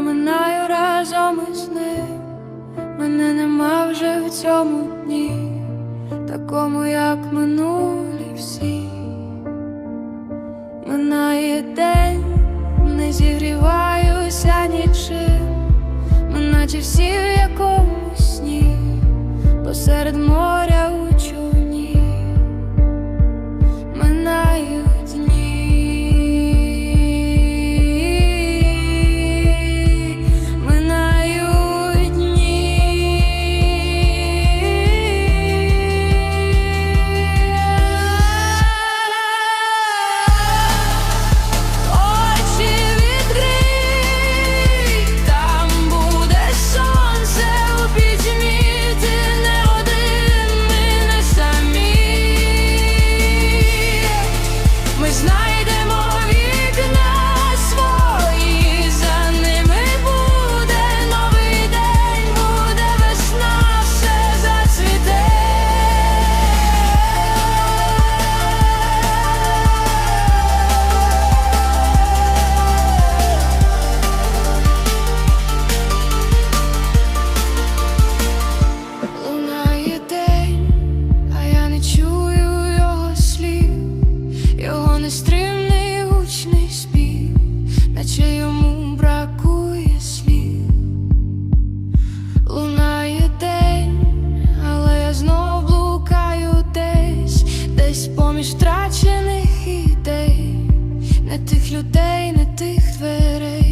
минаю разом із ним. Мене нема вже в цьому дні, такому, як минулі всі. Минає день, не зігріваюся нічим, ми наче всі в якомусь сні, посеред моря наче йому бракує слів, лунає день, але я знов блукаю десь, десь поміж втрачених ідей, не тих людей, не тих дверей.